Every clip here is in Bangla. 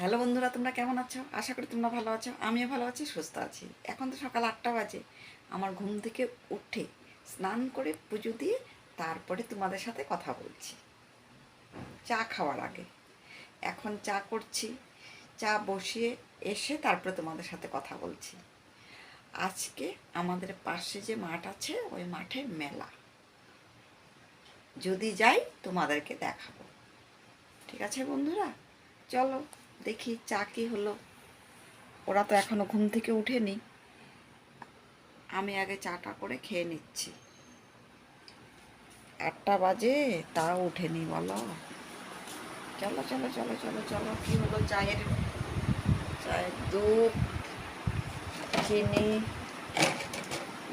হ্যালো বন্ধুরা, তোমরা কেমন আছো? আশা করি তোমরা ভালো আছো, আমিও ভালো আছি, সুস্থ আছি। এখন তো সকাল আটটা বাজে, আমার ঘুম থেকে উঠে স্নান করে পুজো দিয়ে তারপরে তোমাদের সাথে কথা বলছি। চা খাওয়ার আগে। এখন চা করছি, চা বসিয়ে এসে তারপরে তোমাদের সাথে কথা বলছি। আজকে আমাদের পাশে যে মাঠ আছে, ওই মাঠে মেলা। যদি যাই তোমাদেরকে দেখাবো। ঠিক আছে বন্ধুরা? চলো। দেখি চা কি হলো। ওরা তো এখনও ঘুম থেকে উঠেনি। আমি আগে চাটা করে খেয়ে নিচ্ছি। আটটা বাজে, তাও উঠেনি বলো। চলো চলো চলো চলো চলো, কি হলো চায়ের? চায়ের দুধ, চিনি,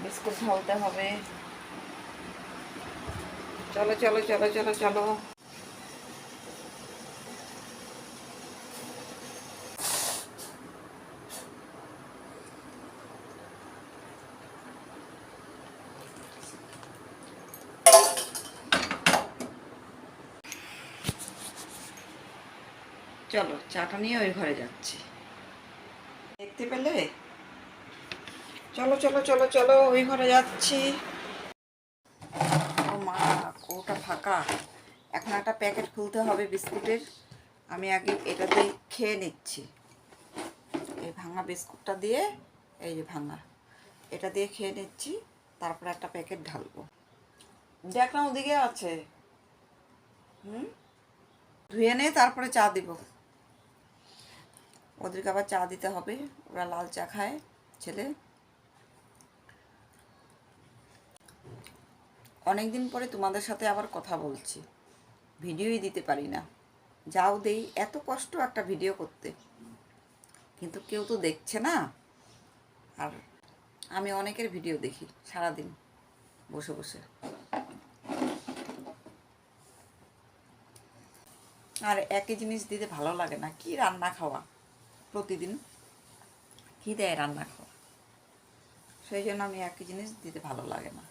বিস্কুট ঢালতে হবে। চলো চলো চলো চলো চলো। চলো, চাটা নিয়ে ওই ঘরে যাচ্ছি। দেখতে পেলে? চলো চলো চলো চলো, ওই ঘরে যাচ্ছি। ও মা, ওটা ফাঁকা। এখন একটা প্যাকেট খুলতে হবে বিস্কুটের। আমি আগে এটা দিয়ে খেয়ে নিচ্ছি। এই ভাঙা বিস্কুটটা দিয়ে, এই যে ভাঙা, এটা দিয়ে খেয়ে নিচ্ছি, তারপরে একটা প্যাকেট ঢালবো। দেখলাম ওদিকে আছে। হুম? ধুয়ে নে, তারপরে চা দিব। ওদেরকে আবার চা দিতে হবে। ওরা লাল চা খায়, ছেলে। অনেক দিন পরে তোমাদের সাথে আবার কথা বলছি। ভিডিওই দিতে পারি না। যাও দেই, এত কষ্ট একটা ভিডিও করতে। কিন্তু কেউ তো দেখছে না। আর আমি অনেকের ভিডিও দেখি সারাদিন বসে বসে। আর একই জিনিস দিতে ভালো লাগে না, কি রান্না খাওয়া? প্রতিদিন কী দেয় রান্না খাওয়া। সেই জন্য আমি একই জিনিস দিতে ভালো লাগে না।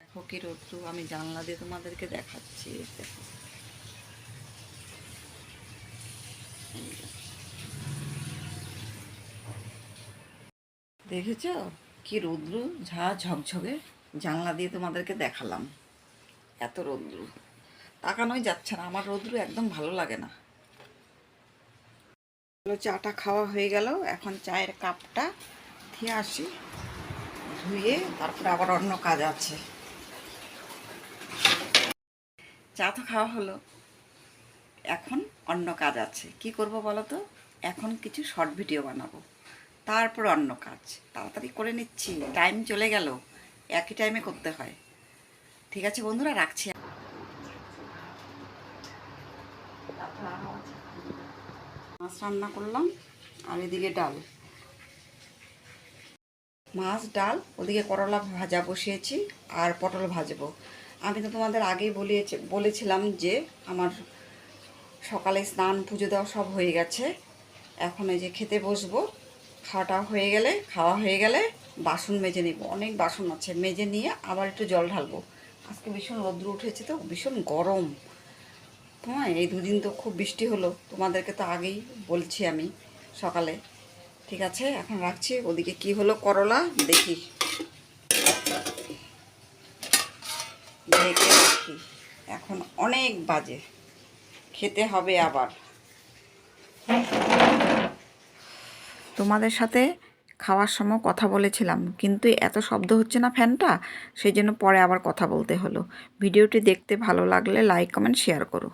দেখো কি রোদ্রু, আমি জানলা দিয়ে তোমাদেরকে দেখাচ্ছি, দেখো। দেখেছ? কি রৌদ্রু, ঝা ঝকঝকে। জানলা দিয়ে তোমাদেরকে দেখালাম। এত রৌদ্রু। তাকানোই যাচ্ছে না, আমার রৌদ্রু একদম ভালো লাগে না। চাটা খাওয়া হয়ে গেল। এখন চায়ের কাপটা ধুয়ে আসি, ধুয়ে তারপরে আবার অন্য কাজ আছে। চা তো খাওয়া হলো। এখন অন্য কাজ আছে। কি করব বলো তো? এখন কিছু শর্ট ভিডিও বানাবো। তারপর অন্য কাজ। তাড়াতাড়ি করে নিচ্ছি। টাইম চলে গেল। একই টাইমে করতে হয়। ঠিক আছে বন্ধুরা, রাখছি। রান্না করলাম, আর এদিকে ডাল। মাছ, ডাল, ওদিকে করলা ভাজা বসিয়েছি, আর পটল ভাজবো। আমি তো তোমাদের আগেই বলিয়েছি, বলেছিলাম যে আমার সকালে স্নান, পুজো দেওয়া সব হয়ে গেছে। এখন এই যে খেতে বসবো খাওয়াটা হয়ে গেলে, খাওয়া হয়ে গেলে বাসন মেজে নিব। অনেক বাসন আছে, মেজে নিয়ে আবার একটু জল ঢালবো। আজকে ভীষণ রৌদ্র উঠেছে তো, ভীষণ গরম। হ্যাঁ এই দুদিন তো খুব বৃষ্টি হলো। তোমাদেরকে তো আগেই বলছি আমি সকালে। ঠিক আছে, এখন রাখছি। ওদিকে কি হলো করলা দেখি। ঢেকে রাখি। এখন অনেক বাজে। খেতে হবে আবার। তোমাদের সাথে খাওয়ার সময় কথা বলেছিলাম, কিন্তু এত শব্দ হচ্ছে না ফ্যানটা, সেই জন্য পরে আবার কথা বলতে হলো। ভিডিওটি দেখতে ভালো লাগলে লাইক, কমেন্ট, শেয়ার করো।